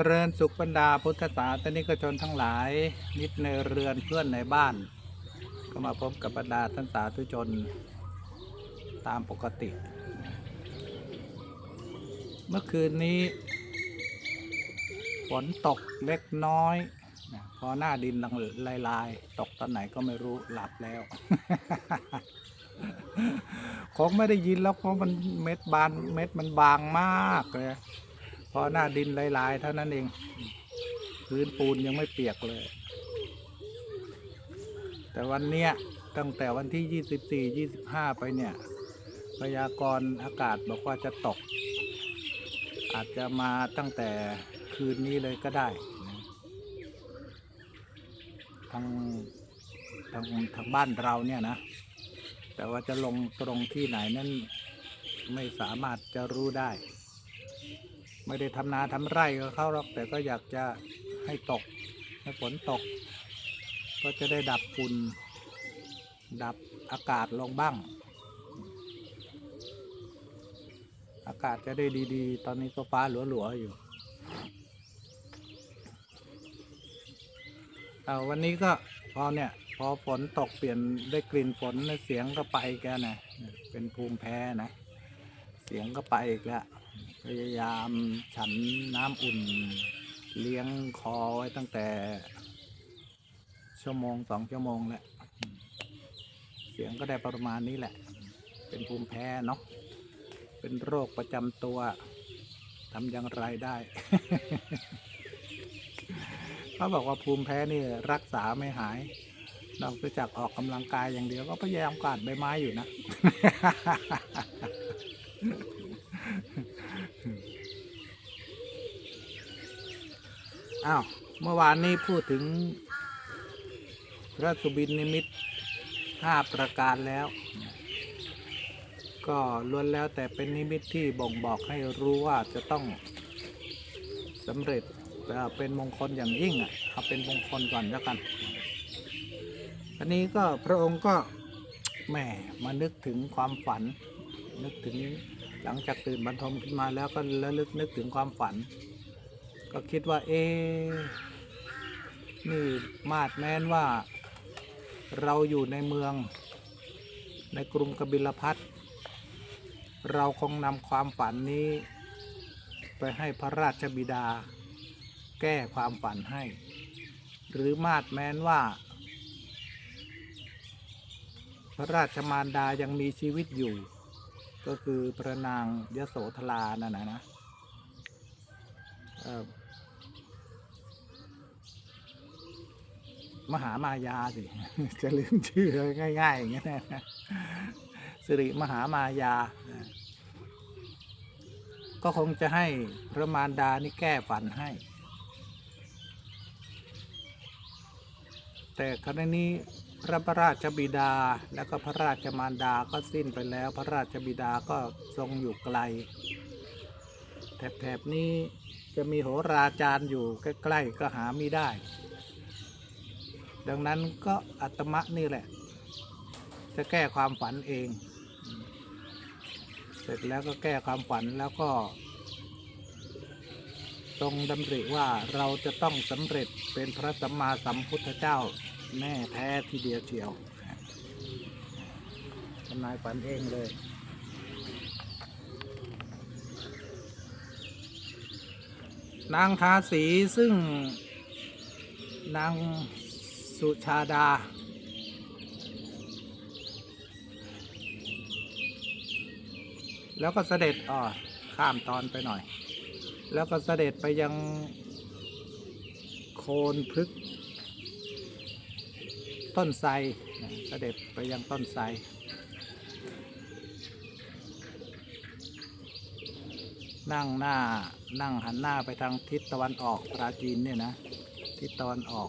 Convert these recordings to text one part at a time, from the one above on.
จริญสุขบรรดาพุทธศาสนิกชนทั้งหลายมิตรในเรือนเพื่อนในบ้าน ก็มาพบกับบรรดาท่านสาธุชนตามปกติ เมื่อคืนนี้ฝนตกเล็กน้อยพอหน้าดินลังลายลาย ตกตอนไหนก็ไม่รู้หลับแล้ว คงไม่ได้ยินแล้วเพราะมันเม็ดบานเม็ดมันบางมากเลย พอหน้าดินลายๆเท่านั้นเอง พื้นปูนยังไม่เปียกเลย แต่วันเนี้ยตั้งแต่วันที่ 24 25 ไปเนี่ยพยากรณ์อากาศบอกว่าจะตก อาจจะมาตั้งแต่คืนนี้เลยก็ได้ทางทางทางบ้านเราเนี่ยนะ แต่ว่าจะลงตรงที่ไหนนั้นไม่สามารถจะรู้ได้ ไม่ได้ทำนาทำไร่กับเขาหรอกแต่ก็อยากจะให้ตกให้ฝนตก ก็จะได้ดับฝุ่นดับอากาศลงบ้าง อากาศจะได้ดีๆ ตอนนี้ก็ฟ้าหลัวๆอยู่เอาวันนี้ก็พอเนี่ย พอฝนตกเปลี่ยนได้กลิ่นฝนเนี่ยเสียงก็ไปแกนะเป็นภูมิแพ้นะ เสียงก็ไปอีกแล้ว พยายามฉันน้ำอุ่น เลี้ยงคอไว้ตั้งแต่ ชั่วโมงสองชั่วโมงแล้ว เสียงก็ได้ประมาณนี้แหละ เป็นภูมิแพ้เนาะเป็นโรคประจำตัวทำอย่างไรได้เขาบอกว่าภูมิแพ้นี่รักษาไม่หายนอกจากออกกำลังกายอย่างเดียวก็พยายามกวาดใบไม้อยู่นะ อ้าว เมื่อวานนี้พูดถึง พระสุบินนิมิตห้าประการแล้ว ก็ล้วนแล้วแต่เป็นนิมิตที่บ่งบอกให้รู้ว่าจะต้องสำเร็จเอ่เป็นมงคลอย่างยิ่งอะเอาเป็นมงคลก่อนแล้วกัน อันนี้ก็พระองค์ก็แหมมานึกถึงความฝัน นึกถึงหลังจากตื่นบรรทมขึ้นมาแล้วก็ระลึกนึกถึงความฝัน ก็คิดว่าเอ๊นี่มาดแม้นว่า เราอยู่ในเมือง ในกรุงกบิลพัทเราคงนำความฝันนี้ ไปให้พระราชบิดา แก้ความฝันให้ หรือมาดแม้นว่า พระราชมารดายังมีชีวิตอยู่ ก็คือพระนางยโสธรานั่นนะนะเอ่อ มหามายาสิ จะลืมชื่อง่ายๆอย่างเงี้ยนะสิริมหามายา ก็คงจะให้พระมารดานี่แก้ฝันให้ แต่ครั้นี้พระราชบิดาและก็พระราชมารดาก็สิ้นไปแล้ว พระราชบิดาก็ทรงอยู่ไกลแถบๆนี้จะมีโหราจารย์อยู่ใกล้ ๆ ก็หาไม่ได้ ดังนั้นก็อัตมะนี่แหละ จะแก้ความฝันเอง เสร็จแล้วก็แก้ความฝันแล้วก็ ทรงดำริว่าเราจะต้องสำเร็จเป็นพระสัมมาสัมพุทธเจ้าแน่แท้ทีเดียวเชียวทำนายฝันเองเลยนางทาสีซึ่งนาง สุชาดา แล้วก็เสด็จอ่อข้ามตอนไปหน่อย แล้วก็เสด็จไปยังโคนพฤกษ์ต้นไทรเสด็จไปยังต้นไทรนั่งหน้านั่งหันหน้าไปทางทิศตะวันออกปราจีนเนี่ยนะ ทิศตะวันออก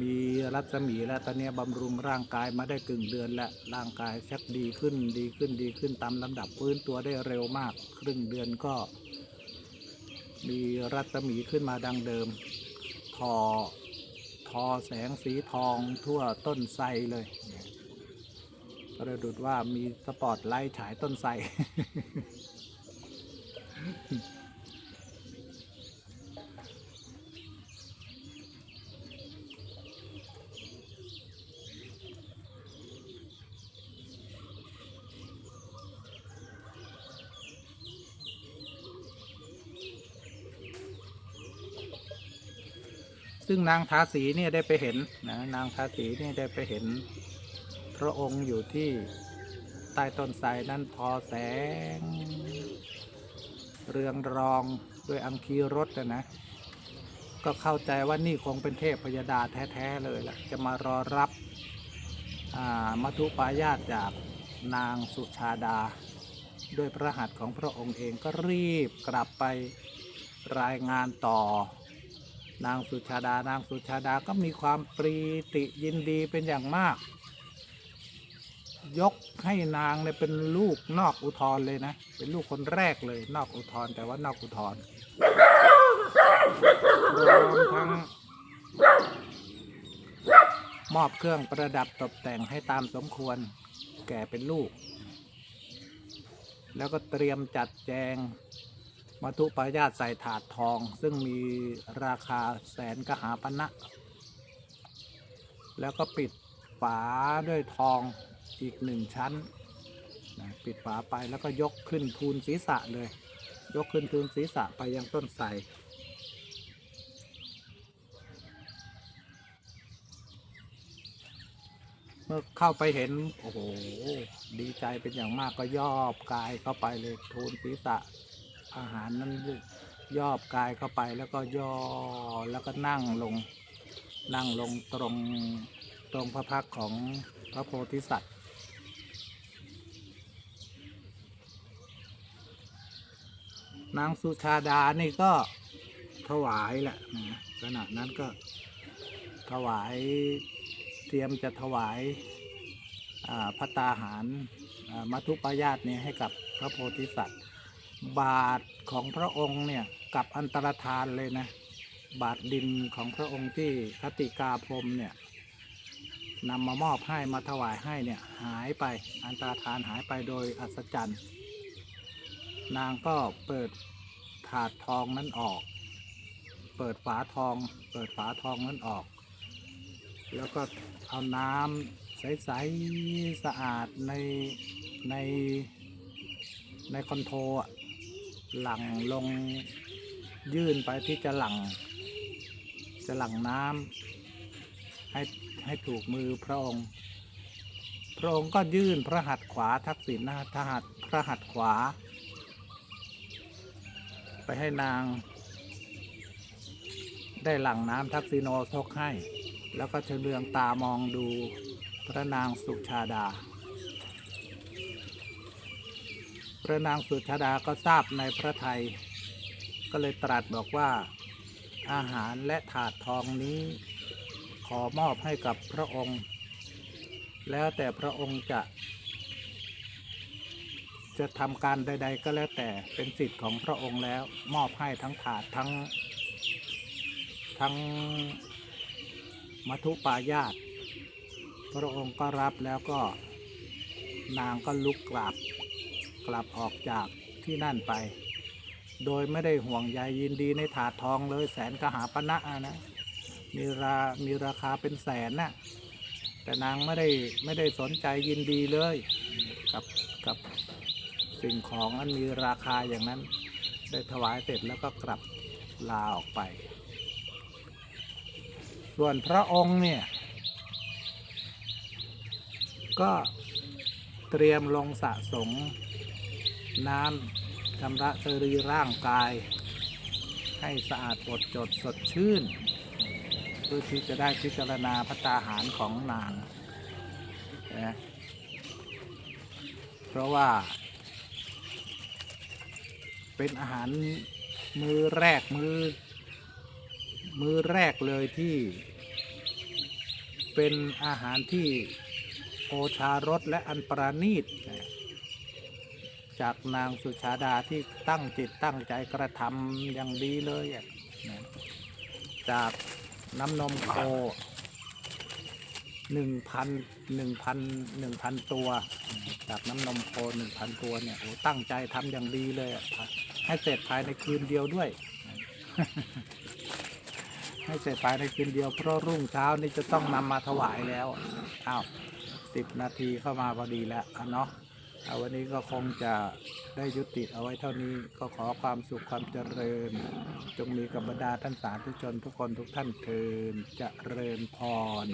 มีรัศมีแล้วตอนนี้บำรุงร่างกายมาได้กึ่งเดือนแล้วร่างกายชักดีขึ้นดีขึ้นดีขึ้นตามลำดับฟื้นตัวได้เร็วมาก ครึ่งเดือนก็ มีรัศมีขึ้นมาดังเดิม ทอทอแสงสีทองทั่วต้นไทรเลยประดุดว่ามีสปอตไลท์ฉายต้นไทร ซึ่งนางทาสีเนี่ยได้ไปเห็นนะนางทาสีเนี่ยได้ไปเห็น พระองค์อยู่ที่ใต้ต้นไทรนั้นทอแสง เรืองรองด้วยอังคีรถนะนะ ก็เข้าใจว่านี่คงเป็นเทพพยดาแท้ๆเลยล่ะจะมารอรับมัทุปายาตจากนางสุชาดา ด้วยพระหัตถ์ของพระองค์เองก็รีบกลับไปรายงานต่อ นางสุชาดานางสุชาดาก็มีความปรีติยินดีเป็นอย่างมาก ยกให้นางเนี่ยเป็นลูกนอกอุทธรเลยนะ เป็นลูกคนแรกเลย นอกอุทธรแต่ว่านอกอุทธรรวมทั้งมอบเครื่องประดับตกแต่งให้ตามสมควรแก่เป็นลูก แล้วก็เตรียมจัดแจง มัทุปายาตใส่ถาดทอง ซึ่งมีราคาแสนกหาปณะแล้วก็ปิดฝาด้วยทองอีกหนึ่งชั้นนะปิดฝาไปแล้วก็ยกขึ้นทูลศีรษะเลย ยกขึ้นทูลศีรษะไปยังต้นไทรเมื่อเข้าไปเห็น โอ้โห ดีใจเป็นอย่างมากก็ย่อบกายเข้าไปเลยทูลศีรษะ อาหารนั้นย่อกายเข้าไปแล้วก็ย่อแล้วก็นั่งลงนั่งลงตรงตรงพระพักของพระโพธิสัตว์ นางสุชาดานี่ก็ถวายแหละนะขณะนั้นก็ถวายเตรียมจะถวายพระตาหารมัทุปายาตเนี่ยให้กับพระโพธิสัตว์ บาทของพระองค์เนี่ยกับอันตรธานเลยนะ บาทดินของพระองค์ที่คติกาพรมเนี่ยนำมามอบให้มาถวายให้เนี่ยหายไปอันตรธานหายไปโดยอัศจรรย์ นางก็เปิดถาดทองนั้นออก เปิดฝาทอง เปิดฝาทองนั้นออก แล้วก็เอาน้ำใสๆสะอาดในในในคอนโทรอะ หลั่งลงยื่นไปที่จะหลั่ง จะหลั่งน้ำให้ให้ถูกมือพระองค์ พระองค์ก็ยื่นพระหัตถ์ขวาทักษิณนะทหัตพระหัตถ์ขวา ไปให้นาง ได้หลั่งน้ำทักษิโนทกให้ แล้วก็เฉลืองตามองดูพระนางสุชาดา พระนางสุชาดาก็ทราบในพระไทย ก็เลยตรัสบอกว่า อาหารและถาดทองนี้ ขอมอบให้กับพระองค์ แล้วแต่พระองค์จะ จะทำการใด ๆ ก็แล้วแต่เป็นสิทธิ์ของพระองค์แล้วมอบให้ทั้งถาดทั้ง ทั้งมัทุปายาตพระองค์ก็รับแล้วก็นางก็ลุกกลับ กลับออกจากที่นั่นไป โดยไม่ได้ห่วงใยยินดีในถาดทองเลยแสนกหาปณะนะ มีรามีราคาเป็นแสนน่ะแต่นางไม่ได้ไม่ได้สนใจยินดีเลยกับกับสิ่งของอันมีราคาอย่างนั้น ได้ถวายเสร็จแล้วก็กลับลาออกไป ส่วนพระองค์เนี่ย ก็เตรียมลงสะสม น้ำชำระสรีร่างกาย ให้สะอาดบดจดสดชื่นเพื่อที่จะได้พิจารณาพระตาหารของนางนะเพราะว่า เป็นอาหารมือแรกมือมือแรกเลยที่ เป็นอาหารที่โอชารสและอันประณีต จากนางสุชาดาที่ตั้งจิตตั้งใจกระทำอย่างดีเลยนะจากน้ำนมโคหนึ่งพันหนึ่งพันหนึ่งพันตัว จากน้ำนมโคหนึ่งพันตัวเนี่ยโอ้ตั้งใจทำอย่างดีเลยอะให้เสร็จภายในคืนเดียวด้วย ให้เสร็จภายในคืนเดียวเพราะรุ่งเช้านี่จะต้องนำมาถวายแล้วอ้าวสิบนาทีเข้ามาพอดีแล้วอะเนาะ วันนี้ก็คงจะได้ยุติเอาไว้เท่านี้ก็ขอความสุขความเจริญ จงมีกับบรรดาท่านสาธุชนทุกคนทุกท่านเทินเจริญพร